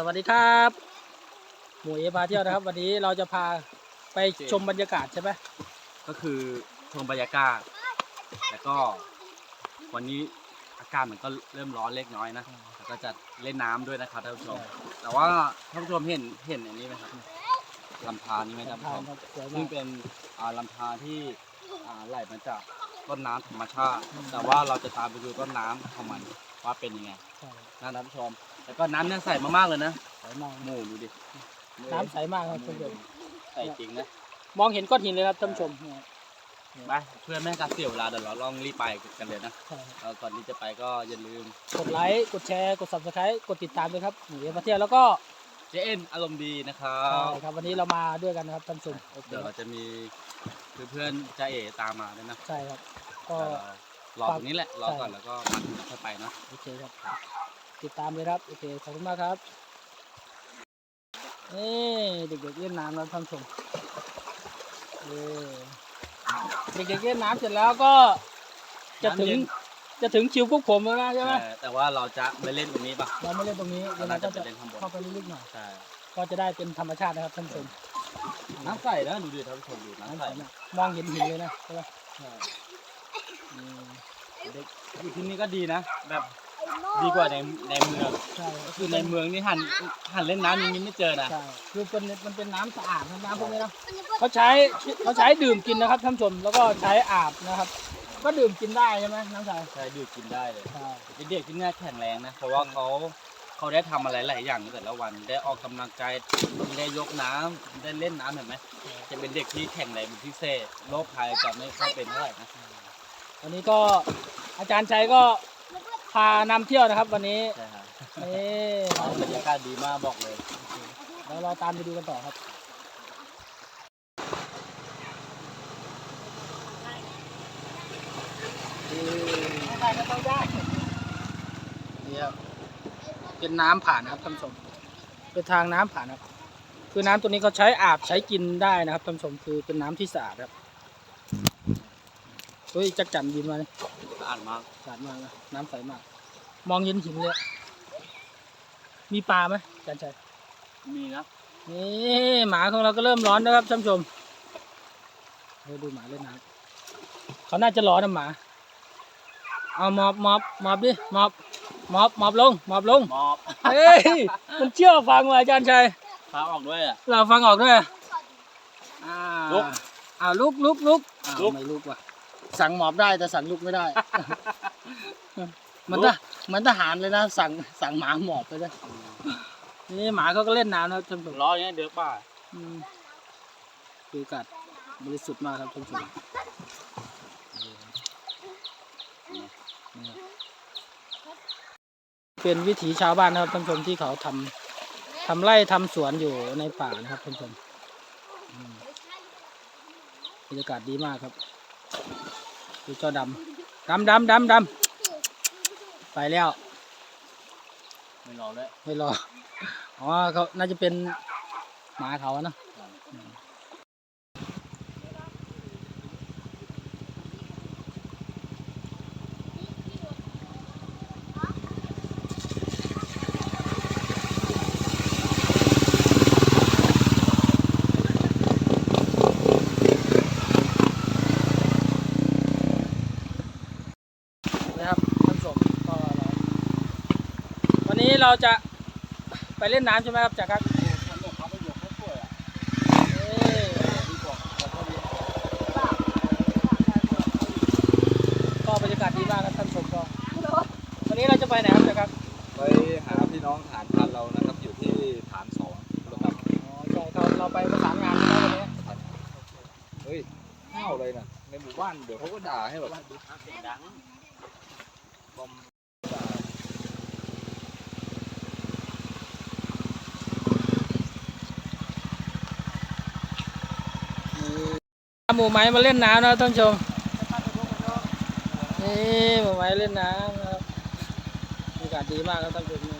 สวัสดีครับ หมูเอพาเที่ยวนะครับ วันนี้เราจะพาไปชมบรรยากาศใช่ไหมก็คือชมบรรยากาศ แล้วก็ วันนี้อากาศมันก็เริ่มร้อนเล็กน้อยนะแล้วก็จะเล่นน้ำด้วยนะครับท่านผู้ชม แต่ว่าท่านผู้ชมเห็นเห็นอันนี้ไหมครับลำธารนี่ไหมท่านผู้ทาชงมครับสวยซึ่มางกเป็นอ่าลำธารที่อ่าไหลมาจากต้นน้ำธรรมชาติ แต่ว่าเราจะตามไปดูต้นน้ำของมันว่าเป็นยังไงใช่นะท่านผู้ชม แล้วก็น้ำเนี่ยใสมากๆเลยนะสวยมากหมูดูดิน้ำใสมากครับท่านผู้ชมใสจริงนะมองเห็นก้อนหินเลยครับท่านผู้ชมเนี่ยไปเพื่อไม่ให้การเสียเวลาเดี๋ยวเราลองรีบไปกันเลยนะใช่ครับแล้วก่อนที่จะไปก็อย่าลืม กดไลค์กดแชร์กด subscribe กดติดตามด้วยครับหมูเอพาเที่ยวแล้วก็เจเอ็นอารมณ์ดีนะครัใช่บครับ วันนี้เรามาด้วยกันนะครับท่านผู้ชมโอเคเดี๋ยวเราจะมีเพื่อนๆจ้าเอตามมาด้วยนะใช่ครับ ก็รอตรงนี้แหละรอก่อนแล้วก็มาถึงค่อยไปนะโอเคครับ ติดตามเลยครับ โอเค ขอบคุณมากครับนี่เด็กๆเล่นน้ำแล้วท่านผู้ชมเออเด็กๆเล่นน้ำเสร็จแล้วก็จะถึงน้ำเย็นจะถึงคิวพวกผมแล้วนะใช่ไหมแต่แต่ว่าเราจะไม่เล่นตรงนี้ป่ะเราไม่เล่นตรงนี้เราเดี๋ยวเราน่าจะก็จะไปเล่นข้างบนเข้าไปลึกๆหน่อยใช่ก็จะได้เป็นธรรมชาตินะครับท่านผู้ชมน้ำใสนะดูดิท่านผู้ชมดูน้ำน้ำใสใสมากมองเห็นหินเลยนะใช่ไหมใช่อืมเด็กอยู่ที่นี่ก็ดีนะแบบ ดีกว่าในในเมือง ใช่ก็คือในเมืองนี่หันหันเล่นน้ำอย่างนี้ไม่เจอนะใช่คือเป็นมันเป็นน้ำสะอาดนะน้ำพวกนี้เนาะเขาใช้เขาใช้ดื่มกินนะครับท่านผู้ชมแล้วก็ใช้อาบนะครับ ก็ดื่มกินได้ใช่ไหมน้ำใสใช่ดูดกินได้เลยใช่เด็กที่นี่แข็งแรงนะเพราะว่าเขาเขาได้ทำอะไรหลายอย่างในแต่ละวันได้ออกกำลังกายได้ยกน้ำได้เล่นน้ำเห็นไหมจะเป็นเด็กที่แข็งแรงเป็นพิเศษโรคภัยจะไม่ค่อยเป็นเท่าไหร่นะวันนี้ก็อาจารย์ชัยก็ พานำเที่ยวนะครับ วันนี้ใช่ครับนี่บรรยากาศดีมากบอกเลยแล้วเราตามไปดูกันต่อครับนี่ครับเป็นน้ำผ่านนะครับท่านผู้ชมเป็นทางน้ำผ่านครับ คือน้ำตัวนี้เขาใช้อาบใช้กินได้นะครับท่านผู้ชมคือเป็นน้ำที่สะอาดครับเฮ้ยจักจันยินมาเลย อาดมากสะอาดมากนะน้ำใสมาก มองเห็นหินเลยอะมีปลาไหมอาจารย์ชัยมีนะนี่หมาของเราก็เริ่มร้อนนะครับท่านผู้ชมเฮ้ยดูหมาเล่นน้ำเขาน่าจะร้อนนะหมา เอาหมอบหมอบหมอบดิหมอบหมอบหมอบลงหมอบลงมอบเฮ้ย มันเชื่อฟังว่ะอาจารย์ชัย พาออกด้วยอะ เราฟังออกด้วยอ่าลุกอ่าลุกลุกลุกอ้าวลุก ไม่ลุกว่ะ สั่งหมอบได้แต่สั่งลุกไม่ได้ มันลุทกเหมือนทหารเลยนะ สั่งสั่งหมาหมอบไปเลยนี่หมาเขาก็เล่นน้ำนะครับท่านผู้ชมร้อนอย่างนี้เดือดป่าอืมคืออากาศบริสุทธิ์มากครับท่านผู้ชมเป็นวิถีชาวบ้านนะครับท่านผู้ชมที่เขาทำทำไร่ทำสวนอยู่ในป่านะครับท่านผู้ชมอืมบรรยากาศดีมากครับ ดูเจ้าดำดำดำดำดำไปแล้ว ไม่รอเลยไม่รอ อ๋อเขาน่าจะเป็นหมาเขาอะเนอะนะครับท่านผู้ชมก็เราวั นนี้เราจะไปเล่นน้ำใช่ไหมครับจากครับเอ้ยก็บรรยากาศดีมากครับท่านผู้ชมก็วันนี้เราจะไปไหนครับจากครับไปหาพี่น้องฐานพันเรานะครับอยู่ที่ฐานสองนะครับอ๋อใช่ครับเราไปประสานงานใช่ไหมวันนี้เฮ้ยห้าวเลยนะในหมู่บ้านเดี๋ยวเขาก็ด่าให้แบบดังบอม หมูไม้มาเล่นน้ำนะท่านชมนี่หมูไม้เล่นน้ำนะครับบรรยากาศดีมากครับท่านผู้ชม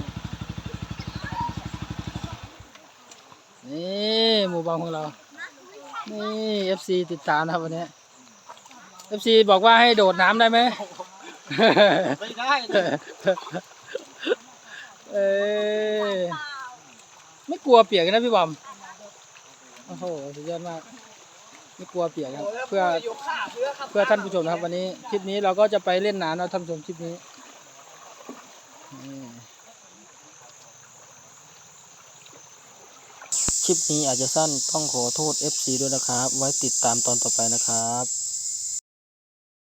นี่หมู่บ้านของเรา นี่ FC ติดตามนะครับวันนี้ FC บอกว่าให้โดดน้ำได้ไหมไม่ได้เอ้ยกลัวเปียกนะพี่บอม โอ้โห สุดยอดมาก ไม่กลัวเปียกครับเพื่อเพื่อท่านผู้ชมนะครับ วันนี้คลิปนี้เราก็จะไปเล่นน้ำนะท่านผู้ชมคลิปนี้นี่คลิปนี้อาจจะสั้นต้องขอโทษ FC ด้วยนะครับ ไว้ติดตามตอนต่อไปนะครับ